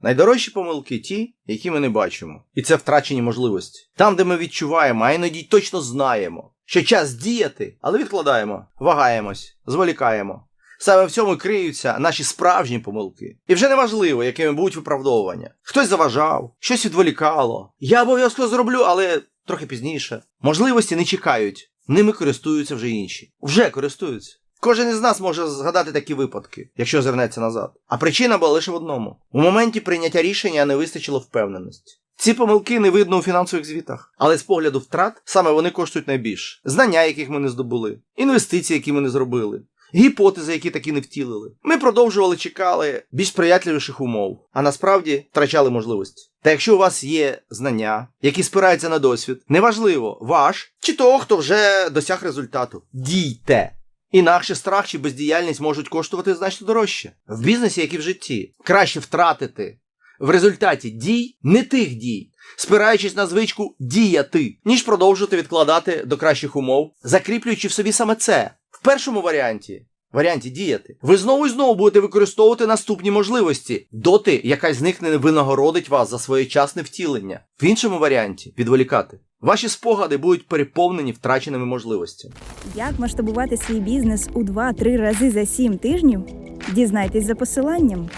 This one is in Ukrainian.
Найдорожчі помилки ті, які ми не бачимо. І це втрачені можливості. Там, де ми відчуваємо, а іноді точно знаємо, що час діяти, але відкладаємо, вагаємось, зволікаємо. Саме в цьому криються наші справжні помилки. І вже не важливо, якими будуть виправдовування. Хтось заважав, щось відволікало. Я обов'язково зроблю, але трохи пізніше. Можливості не чекають, ними користуються вже інші. Вже користуються. Кожен із нас може згадати такі випадки, якщо звернеться назад. А причина була лише в одному: у моменті прийняття рішення не вистачило впевненості. Ці помилки не видно у фінансових звітах, але з погляду втрат саме вони коштують найбільше: знання, яких ми не здобули, інвестиції, які ми не зробили, гіпотези, які таки не втілили. Ми продовжували чекали більш сприятливіших умов, а насправді втрачали можливості. Та якщо у вас є знання, які спираються на досвід, неважливо, ваш чи того, хто вже досяг результату. Дійте! Інакше страх чи бездіяльність можуть коштувати значно дорожче. В бізнесі, як і в житті, краще втратити в результаті дій не тих дій, спираючись на звичку діяти, ніж продовжувати відкладати до кращих умов, закріплюючи в собі саме це. В першому варіанті. Варіанті діяти. Ви знову і знову будете використовувати наступні можливості, доти якась з них не винагородить вас за своєчасне втілення. В іншому варіанті відволікати. Ваші спогади будуть переповнені втраченими можливостями. Як масштабувати свій бізнес у 2-3 рази за 7 тижнів? Дізнайтесь за посиланням.